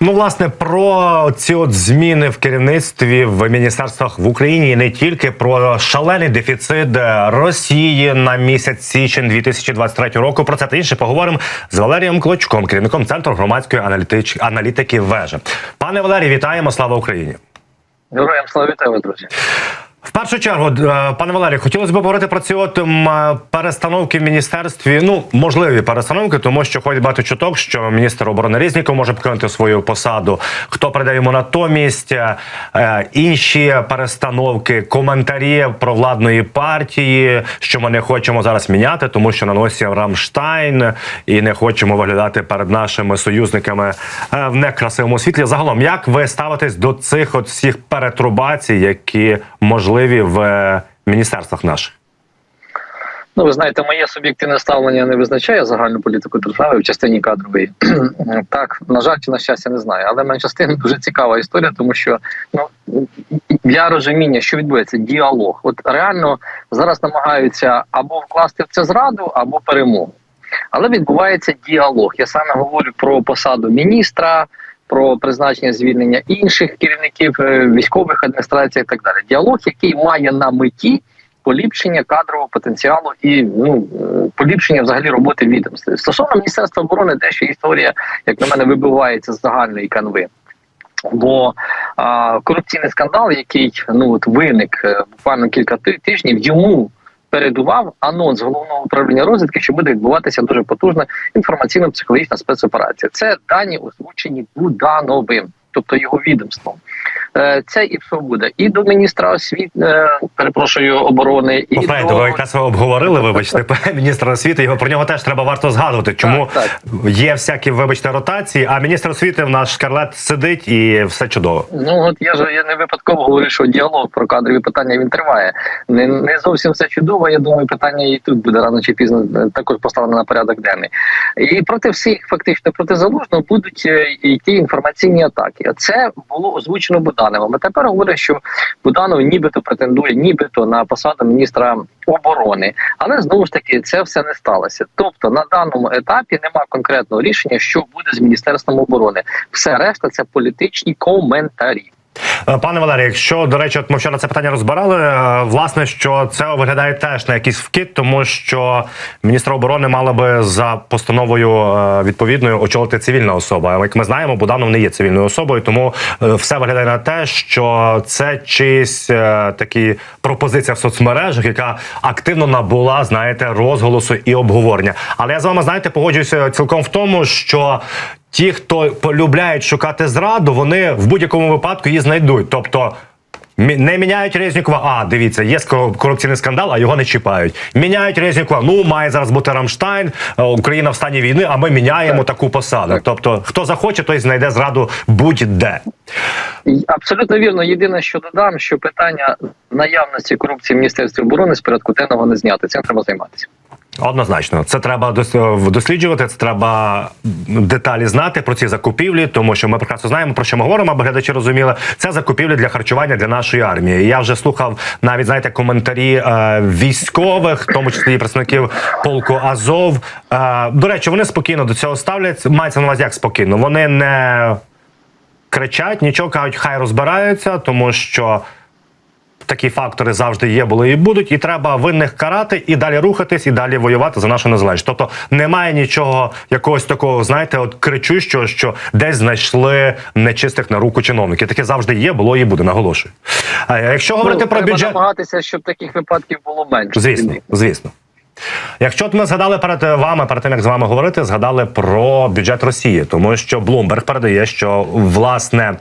Ну, власне, про ці от зміни в керівництві в міністерствах в Україні і не тільки про шалений дефіцит е, Росії на місяць січень 2023 року. Про це та інше поговоримо з Валерієм Клочком, керівником центру громадської аналітич... аналітики вежа. Пане Валерій, вітаємо! Слава Україні! Героям слава вітаємо, друзі. В першу чергу, е, пане Валерію, хотілося б говорити про ці от е, перестановки в міністерстві. Ну можливі перестановки, тому що ходить багато чуток, що міністр оборони Різніков може покинути свою посаду. Хто прийде йому натомість? Е, інші перестановки, коментарі про владної партії, що ми не хочемо зараз міняти, тому що на носі Рамштайн і не хочемо виглядати перед нашими союзниками в некрасивому світлі. Загалом, як ви ставитесь до цих от всіх перетрубацій, які можливі в е, міністерствах наших? Ну, ви знаєте, моє суб'єктивне ставлення не визначає загальну політику держави в частині кадрової. так, на жаль, чи на щастя, не знаю. Але менше з тим дуже цікава історія, тому що ну для розуміння, що відбувається, діалог. От реально зараз намагаються або вкласти в це зраду, або перемогу. Але відбувається діалог. Я саме говорю про посаду міністра. Про призначення звільнення інших керівників е, військових адміністрацій і так далі. Діалог, який має на меті поліпшення кадрового потенціалу і ну поліпшення взагалі роботи відомств. Стосовно міністерства оборони, дещо історія, як на мене, вибивається з загальної канви. Бо а, корупційний скандал, який ну от виник е, буквально кілька тижнів, йому передував анонс головного управління розвідки, що буде відбуватися дуже потужна інформаційно-психологічна спецоперація. Це дані озвучені Будановим, тобто його відомством. Е, Це і все буде. І до міністра освіти, е, перепрошую, оборони, і Попередньо, до ви якраз ви обговорили, вибачте, міністра освіти. Його про нього теж треба варто згадувати. Чому Так, так. є всякі, вибачте, ротації, а міністр освіти в наш шкарлет сидить і все чудово. Ну от я ж я не випадково говорю, що діалог про кадрові питання він триває. Не не зовсім все чудово. Я думаю, питання і тут буде рано чи пізно е, також поставлено на порядок денний. І проти всіх, фактично, проти залужного будуть йти інформаційні атаки. Це було озвучено Будановим. А тепер говорять, що Буданов нібито претендує, нібито на посаду міністра оборони. Але знову ж таки це все не сталося. Тобто на даному етапі нема конкретного рішення, що буде з міністерством оборони. Все решта це політичні коментарі. Е, Пане Валерій, якщо до речі, от ми вчора це питання розбирали. е, Власне, що це виглядає теж на якийсь вкид, тому що міністра оборони мала би за постановою е, відповідною очолити цивільна особа. Як ми знаємо, Буданов не є цивільною особою, тому все виглядає на те, що це чийсь е, такі пропозиція в соцмережах, яка активно набула, знаєте, розголосу і обговорення. Але я з вами знаєте, погоджуюся цілком в тому, що ті, хто полюбляють шукати зраду, вони в будь-якому випадку її знайдуть. Тобто. Не міняють Резнікова, а дивіться, є корупційний скандал, а його не чіпають. Міняють Резнікова. Ну має зараз бути Рамштайн, е, Україна в стані війни, а ми міняємо таку посаду. Тобто, хто захоче, той знайде зраду будь-де. Абсолютно вірно. Єдине, що додам, що питання наявності корупції в міністерстві оборони з порядку денного не зняти. Цим треба займатися. Однозначно, це треба дос- досліджувати. Це треба деталі знати про ці закупівлі, тому що ми прекрасно знаємо про що ми говоримо, аби глядачі розуміли. Це закупівлі для харчування для нашої армії. Я вже слухав навіть знаєте коментарі е, військових, в тому числі і представників полку Азов. Е, до речі, вони спокійно до цього ставляться. Мається на увазі як спокійно. Вони не кричать, нічого кажуть, хай розбираються, тому що. Такі фактори завжди є, були і будуть, і треба винних карати і далі рухатись, і далі воювати за нашу незалежність. Тобто немає нічого якогось такого, знаєте, от кричущого, що десь знайшли нечистих на руку чиновників. Таке завжди є, було і буде. Наголошую. А якщо говорити Ну, про треба бюджет, намагатися, щоб таких випадків було менше. звісно, звісно. Якщо ми згадали перед вами, перед тим як з вами говорити, згадали про бюджет Росії, тому що Блумберг передає, що власне.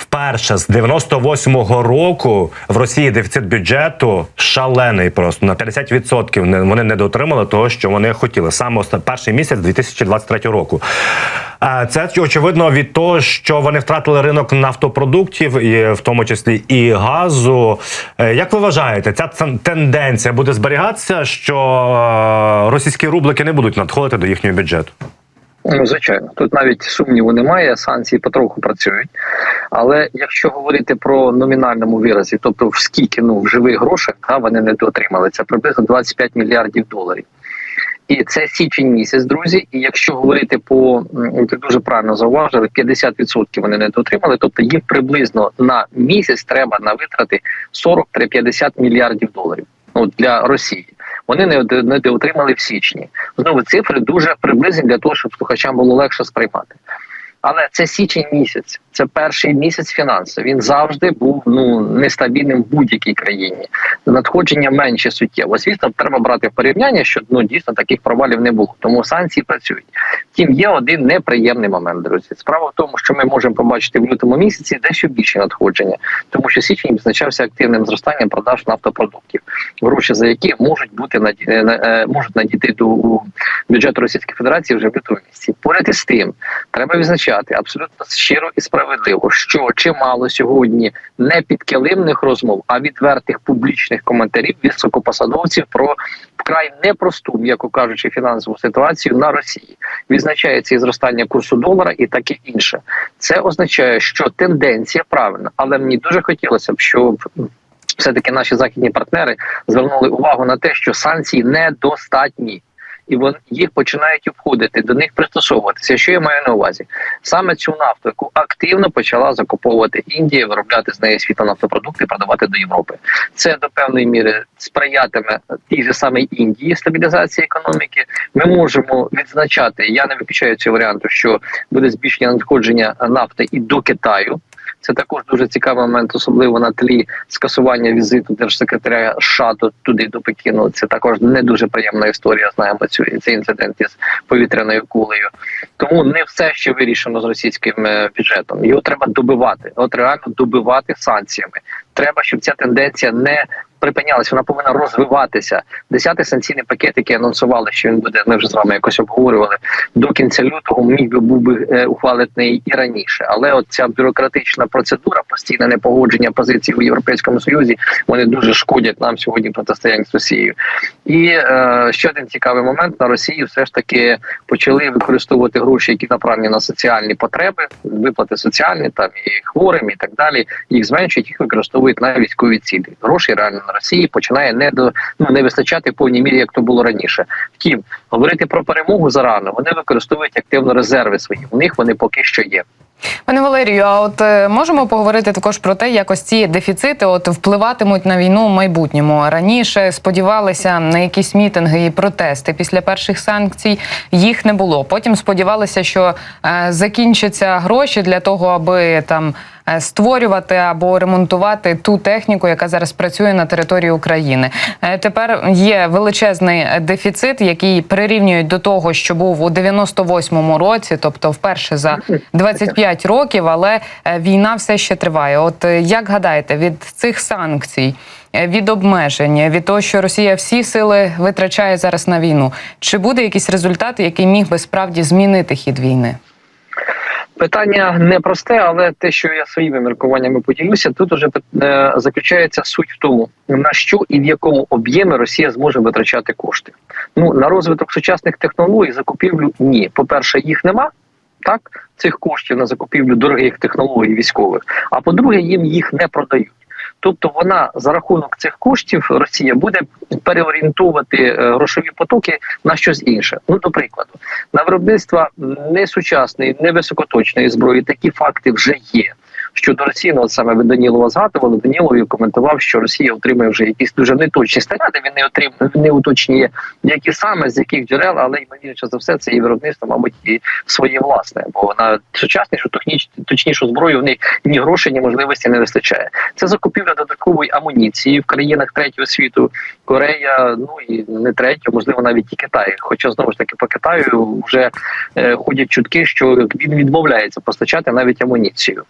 Вперше з 98-го року в Росії дефіцит бюджету шалений просто на 50% не- вони не дотримали того, що вони хотіли саме перший місяць 2023 року. Це очевидно від того, що вони втратили ринок нафтопродуктів, і в тому числі і газу. Е, Як ви вважаєте, ця тенденція буде зберігатися, що е, російські рублики не будуть надходити до їхнього бюджету? Ну, звичайно, тут навіть сумніву немає. Санкції потроху працюють. Але якщо говорити про номінальному виразі, тобто в скільки ну в живих грошах, та вони не дотримали це приблизно 25 мільярдів доларів. І це січень місяць, друзі. І якщо говорити по ви дуже правильно зауважили, 50% вони не дотримали. Тобто їм приблизно на місяць треба на витрати 40-50 мільярдів доларів. Ну для Росії вони не не дотримали в січні. Знову цифри дуже приблизні для того, щоб слухачам було легше сприймати. Але це січень місяць, це перший місяць фінансів. Він завжди був ну нестабільним в будь-якій країні. Надходження менше суттєво. Звісно, треба брати в порівняння, що ну дійсно таких провалів не було. Тому санкції працюють. Втім, є один неприємний момент, друзі. Справа в тому, що ми можемо побачити в лютому місяці дещо більше надходження, тому що січень відзначався активним зростанням продаж нафтопродуктів, гроші за які можуть бути наді... е, е, можуть надійти до бюджету Російської Федерації вже в лютому місяці. Поряд із тим, треба відзначати абсолютно щиро і справедливо, що чимало сьогодні не підкилимних розмов, а відвертих публічних коментарів високопосадовців про вкрай непросту, м'яко кажучи, фінансову ситуацію на Росії. Відзначається і зростання курсу долара і таке інше. Це означає, що тенденція правильна, але мені дуже хотілося б, щоб все-таки наші західні партнери звернули увагу на те, що санкції недостатні. І вони їх починають обходити, до них пристосовуватися. Що я маю на увазі? Саме цю нафту, яку активно почала закуповувати Індія, виробляти з неї світонафтопродукти, продавати до Європи. Це до певної міри сприятиме тій же самій Індії стабілізації економіки. Ми можемо відзначати. Я не виключаю цього варіанту, що буде збільшення надходження нафти і до Китаю. Це також дуже цікавий момент, особливо на тлі скасування візиту держсекретаря США туди до Пекіну. Це також не дуже приємна історія. Знаємо цю цей інцидент із повітряною кулею. Тому не все ще вирішено з російським е, бюджетом. Його треба добивати. От реально добивати санкціями. Треба, щоб ця тенденція не припинялась. Вона повинна розвиватися. Десятий санкційний пакет, який анонсували, що він буде. Ми вже з вами якось обговорювали до кінця лютого. Міг би був би е, ухвалений і раніше, але от ця бюрократична процедура, постійне непогодження позицій у європейському союзі, вони дуже шкодять нам сьогодні протистояння з Росією. І е, ще один цікавий момент на Росії все ж таки почали використовувати гроші, які направлені на соціальні потреби, виплати соціальні там і хворим, і так далі. Їх зменшують, їх використовують на військові цілі. Грошей реально Росії починає не до ну не вистачати в повній мірі, як то було раніше. Втім, говорити про перемогу зарано вони використовують активно резерви свої. У них вони поки що є. Пане Валерію, а от е, можемо поговорити також про те, як ось ці дефіцити от впливатимуть на війну в майбутньому. Раніше сподівалися на якісь мітинги і протести. Після перших санкцій їх не було. Потім сподівалися, що е, закінчаться гроші для того, аби там створювати або ремонтувати ту техніку, яка зараз працює на території України. Е, Тепер є величезний дефіцит, який прирівнюють до того, що був у 98-му році, тобто вперше за 25 років, але е, війна все ще триває. От е, як гадаєте, від цих санкцій, е, від обмежень, від того, що Росія всі сили витрачає зараз на війну, чи буде якийсь результат, який міг би справді змінити хід війни? Питання непросте, але те, що я своїми міркуваннями поділюся, тут уже е, заключається суть в тому, на що і в якому об'ємі Росія зможе витрачати кошти. Ну на розвиток сучасних технологій закупівлю ні. По перше, їх нема. Так, цих коштів на закупівлю дорогих технологій військових. А по-друге, їм їх не продають. Тобто вона за рахунок цих коштів Росія буде переорієнтувати е, грошові потоки на щось інше. Ну, до прикладу, на виробництво несучасної, невисокоточної зброї такі факти вже є. Щодо Росії, ну, саме ви Данілова згадували, Данілов коментував, що Росія отримує вже якісь дуже неточні снаряди. Він не отримує, не уточнює, які саме з яких джерел, але ймовірніше за все, це і виробництво, мабуть, і своє власне. Бо на сучаснішу техніч, точнішу зброю в них ні грошей, ні можливості не вистачає. Це закупівля додаткової амуніції в країнах третього світу, Корея, ну і не третього, можливо, навіть і Китай. Хоча знову ж таки по Китаю вже е, ходять чутки, що він відмовляється постачати навіть амуніцію.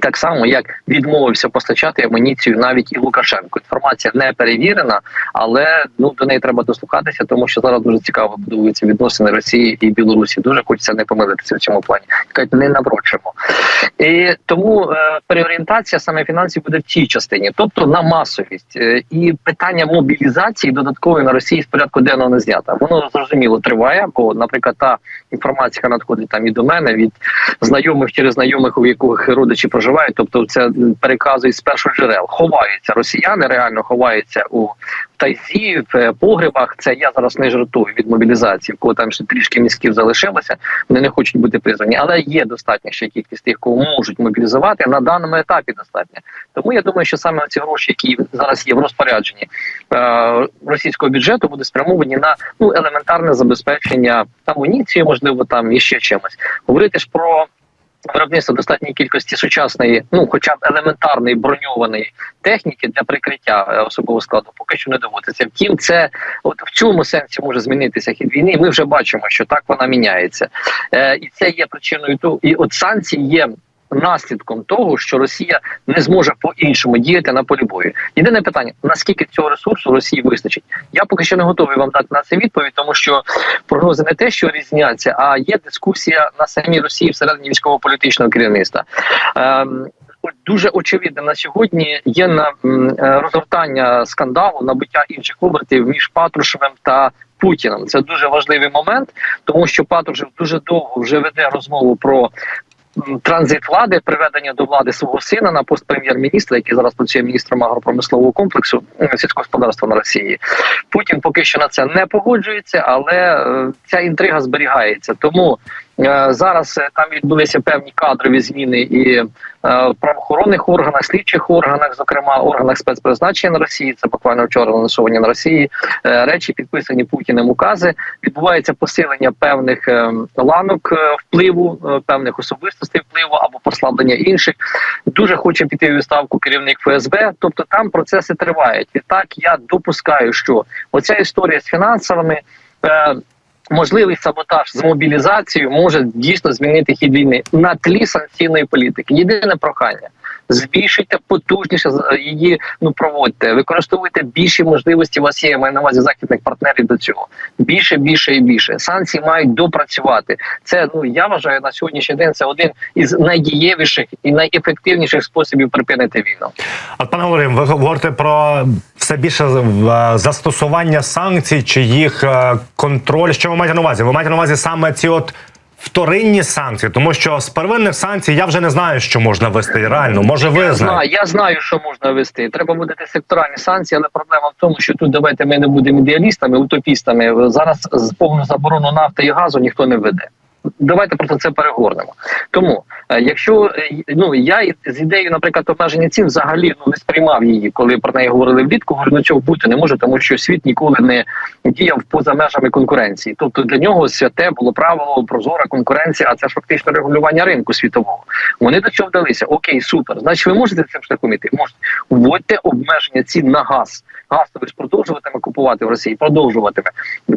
Так само, як відмовився постачати амуніцію навіть і Лукашенко. Інформація не перевірена, але ну до неї треба дослухатися, тому що зараз дуже цікаво будуються відносини Росії і Білорусі. Дуже хочеться не помилитися в цьому плані. Кажуть, не наврочимо. І тому е, переорієнтація саме фінансів буде в цій частині, тобто на масовість. Е, і питання мобілізації додаткової на Росії з порядку денного не знято. Воно зрозуміло триває, бо, наприклад, та інформація, надходить там і до мене від знайомих через знайомих, у яких родичі проживають, тобто це переказують з перших джерел. Ховаються росіяни, реально ховаються у тайзі, в е, погребах. Це я зараз не жартую від мобілізації, в кого там ще трішки мізків залишилося. Вони не хочуть бути призвані, але є достатня ще кількість тих, кого можуть мобілізувати на даному етапі. Достатньо. Тому я думаю, що саме ці гроші, які зараз є в розпорядженні е, російського бюджету, будуть спрямовані на ну елементарне забезпечення амуніції, можливо, там і ще чимось. Говорити ж про. Виробництво достатньої кількості сучасної, ну хоча б елементарної броньованої техніки для прикриття е, особового складу, поки що не доводиться. Втім, це от в цьому сенсі може змінитися хід війни. Ми вже бачимо, що так вона міняється, е, і це є причиною ту і от санкції є. Наслідком того, що Росія не зможе по-іншому діяти на полі бою. Єдине питання: наскільки цього ресурсу Росії вистачить? Я поки що не готовий вам дати на це відповідь, тому що прогнози не те, що різняться, а є дискусія на самій Росії всередині військово-політичного керівництва. Ем, Дуже очевидно на сьогодні є на е, розгортання скандалу, набиття інших обертів між Патрушевим та Путіним. Це дуже важливий момент, тому що Патрушев дуже довго вже веде розмову про транзит влади, приведення до влади свого сина на пост прем'єр-міністра, який зараз працює міністром агропромислового комплексу сільського господарства на Росії. Путін поки що на це не погоджується, але е, ця інтрига зберігається. Тому е, зараз е, там відбулися певні кадрові зміни і в правоохоронних органах, слідчих органах, зокрема органах спецпризначення Росії. Це буквально вчора анонсовані на Росії е, речі, підписані Путіним укази. Відбувається посилення певних е, ланок е, впливу, е, певних особистостей впливу або послаблення інших. Дуже хоче піти у відставку керівник ФСБ. Тобто там процеси тривають. І так я допускаю, що оця історія з фінансовими. Можливий саботаж з мобілізацією може дійсно змінити хід війни на тлі санкційної політики. Єдине прохання: збільшуйте потужніше з- її. Ну проводьте, використовуйте більші можливості. У вас є я маю на увазі західних партнерів до цього. Більше, більше і більше. Санкції мають допрацювати. Це ну я вважаю на сьогоднішній день. Це один із найдієвіших і найефективніших способів припинити війну. От, пане Валерію, ви говорите про все більше е, застосування санкцій чи їх е, контроль. Що ви маєте на увазі? Ви маєте на увазі саме ці от вторинні санкції, тому що з первинних санкцій я вже не знаю, що можна вести реально. Може, ви Я знаю, я знаю, що можна вести. Треба буде секторальні санкції, але проблема в тому, що тут давайте ми не будемо ідеалістами, утопістами. Зараз повну заборону нафти і газу ніхто не веде. Давайте просто це перегорнемо. Тому, е, якщо е, ну я з ідеєю, наприклад, обмеження цін взагалі ну не сприймав її, коли про неї говорили влітку. Говорю, ну цього бути не може, тому що світ ніколи не діяв поза межами конкуренції. Тобто для нього святе було правило прозора конкуренція, а це ж фактично регулювання ринку світового. Вони до цього вдалися. Окей, супер. Значить, ви можете цим шляхом іти? Можете. Вводьте обмеження цін на газ. Тобі продовжуватиме купувати в Росії, продовжуватиме,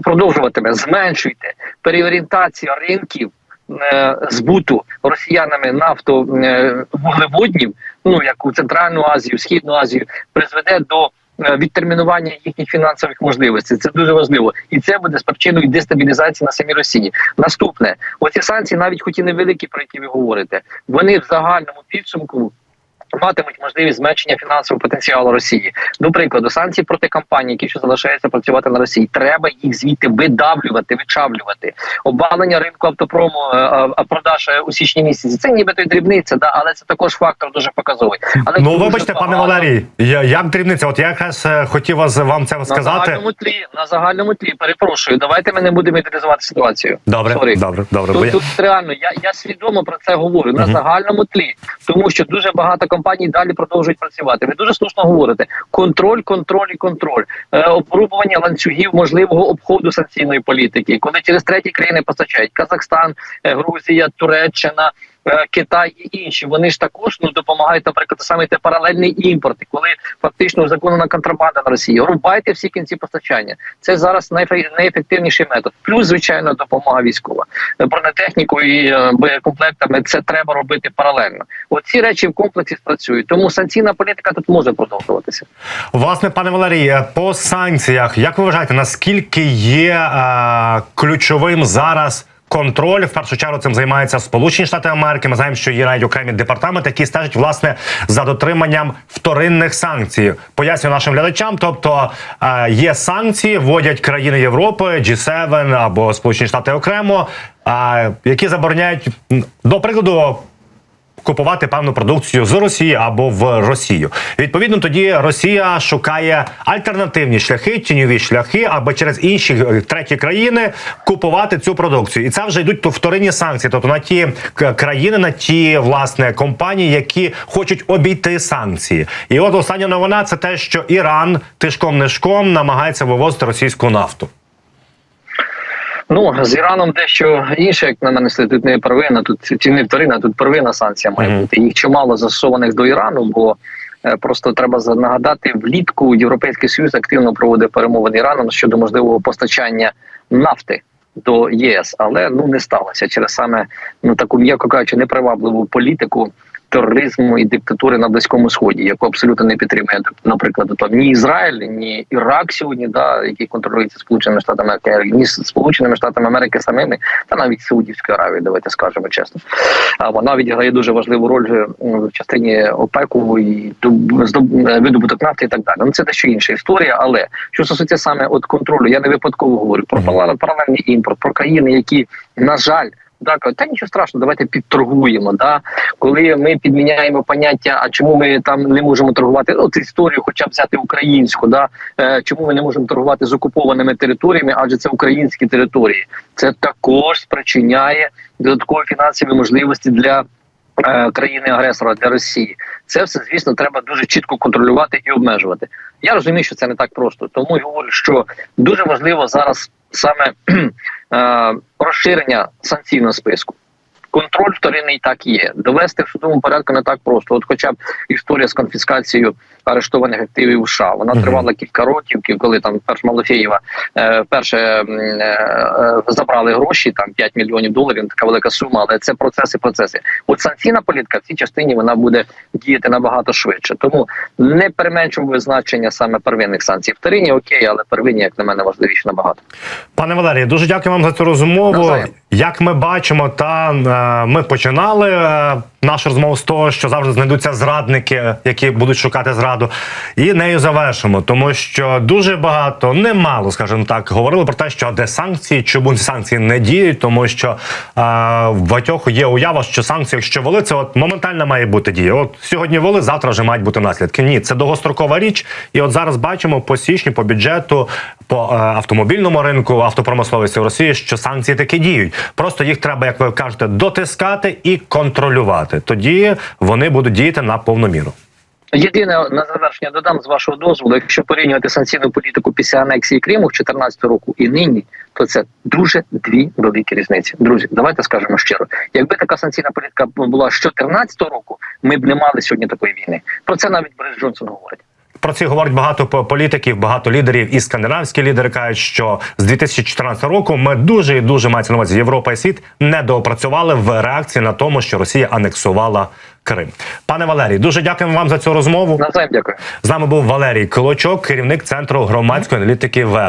продовжуватиме, зменшуйте переорієнтація ринків. е, Збуту росіянами нафто е, вуглеводнів, ну як у Центральну Азію, Східну Азію, призведе до е, відтермінування їхніх фінансових можливостей. Це дуже важливо, і це буде спричиною дестабілізації на самій Росії. Наступне, оці санкції, навіть хоч і невеликі, про які ви говорите, вони в загальному підсумку. Матимуть можливість зменшення фінансового потенціалу Росії. До прикладу, санкції проти компаній, які ще залишаються працювати на Росії, треба їх звідти видавлювати, вичавлювати. Обвалення ринку автопрому е, е, продаж е, у січні місяці. Це нібито й дрібниця, да, але це також фактор дуже показовий. Але Ну, вибачте, пане Валерій, я як дрібниця? От я якраз хотів вас вам це на сказати. загальному тлі, на загальному тлі, перепрошую, давайте ми не будемо ідеалізувати ситуацію. Добре, Sorry. добре, добре. Тут, я- тут реально я, я свідомо про це говорю на Мгм. загальному тлі, тому що дуже багато компаній далі продовжують працювати. Ви дуже слушно говорите: контроль, контроль і контроль, е, обрубування ланцюгів можливого обходу санкційної політики, коли через треті країни постачають Казахстан, е, Грузія, Туреччина. Е, Китай і інші вони ж також ну допомагають, наприклад, саме те паралельний імпорт, коли фактично узаконена контрабанда на Росії. Рубайте всі кінці постачання. Це зараз найефективніший метод. Плюс, звичайно, допомога військова бронетехнікою і е, боєкомплектами. Це треба робити паралельно. Оці речі в комплексі спрацюють. Тому санкційна політика тут може продовжуватися. Власне, пане Валерій, по санкціях, як ви вважаєте, наскільки є е, ключовим зараз контроль. В першу чергу цим займаються Сполучені Штати Америки. Ми знаємо, що є навіть окремі департаменти, які стежать власне за дотриманням вторинних санкцій. Поясню нашим глядачам. Тобто е, є санкції, вводять країни Європи, G7 або Сполучені Штати окремо, е, які забороняють до прикладу купувати певну продукцію з Росії або в Росію. Відповідно, тоді Росія шукає альтернативні шляхи, тіньові шляхи, аби через інші е, треті країни купувати цю продукцію. І це вже йдуть вторинні санкції, тобто на ті країни, на ті власне компанії, які хочуть обійти санкції. І от остання новина це те, що Іран тишком нишком намагається вивозити російську нафту. Ну з Іраном дещо інше, як на мене тут не первина, тут чи не вторина, тут первинна санкція має Мгм. бути. Їх чимало застосованих до Ірану, бо е, просто треба нагадати, влітку Європейський Союз активно проводив перемовини Іраном щодо можливого постачання нафти. До ЄС, але ну не сталося через саме ну таку м'яко кажучи, непривабливу політику тероризму і диктатури на близькому сході, яку абсолютно не підтримує наприклад, там ні Ізраїль, ні Ірак сьогодні, да який контролюється Сполученими Штатами Америки, ні Сполученими Штатами Америки самими, та навіть Саудівською Аравією, давайте скажемо чесно. А вона відіграє дуже важливу роль в частині ОПЕКу і доб- видобуток нафти і так далі. Ну це дещо інша історія. Але що стосується саме от контролю, я не випадково говорю про паралельний імпорт, про країни, які на жаль. Кажуть, та нічого страшного, давайте підторгуємо. Да? Коли ми підміняємо поняття, а чому ми там не можемо торгувати? От історію, хоча б взяти українську, да? е, чому ми не можемо торгувати з окупованими територіями, адже це українські території. Це також спричиняє додаткові фінансові можливості для е, країни-агресора для Росії. Це все, звісно, треба дуже чітко контролювати і обмежувати. Я розумію, що це не так просто. Тому й говорю, що дуже важливо зараз саме е, розширення санкційного списку. Контроль вторинний так є. Довести в судовому порядку не так просто. От, хоча б історія з конфіскацією арештованих активів США. Вона Мгм. тривала кілька років, коли там перш Малофєєва е, перше е, е, забрали гроші, там 5 мільйонів доларів, така велика сума, але це процеси, процеси. От санкційна політика в цій частині вона буде діяти набагато швидше. Тому не переменшуємо значення саме первинних санкцій. Вторинні окей, але первинні, як на мене, важливіше набагато. Пане Валерію, дуже дякую вам за цю розмову. Як ми бачимо, та е, ми починали е, нашу розмову з того, що завжди знайдуться зрадники, які будуть шукати зраду, і нею завершимо, тому що дуже багато, немало, скажімо так, говорили про те, що де санкції, чому ці санкції не діють, тому що е, в багатьох є уява, що санкції, якщо вели, це от моментально має бути дія. От сьогодні вели, завтра вже мають бути наслідки. Ні, це довгострокова річ. І от зараз бачимо по січню, по бюджету, по е, автомобільному ринку, автопромисловості в Росії, що санкції таки діють. Просто їх треба, як ви кажете, дотискати і контролювати. Тоді вони будуть діяти на повну міру. Єдине на завершення додам з вашого дозволу, якщо порівнювати санкційну політику після анексії Криму в 2014 року і нині, то це дуже дві великі різниці. Друзі, давайте скажемо щиро. Якби така санкційна політика була з 2014 року, ми б не мали сьогодні такої війни. Про це навіть Борис Джонсон говорить. Про це говорять багато політиків, багато лідерів і скандинавські лідери кажуть, що з 2014 року ми дуже і дуже мається на увазі Європа і світ не доопрацювали в реакції на тому, що Росія анексувала Крим. Пане Валерій, дуже дякуємо вам за цю розмову. На дякую. З нами був Валерій Клочок, керівник центру громадської аналітики ВЕ.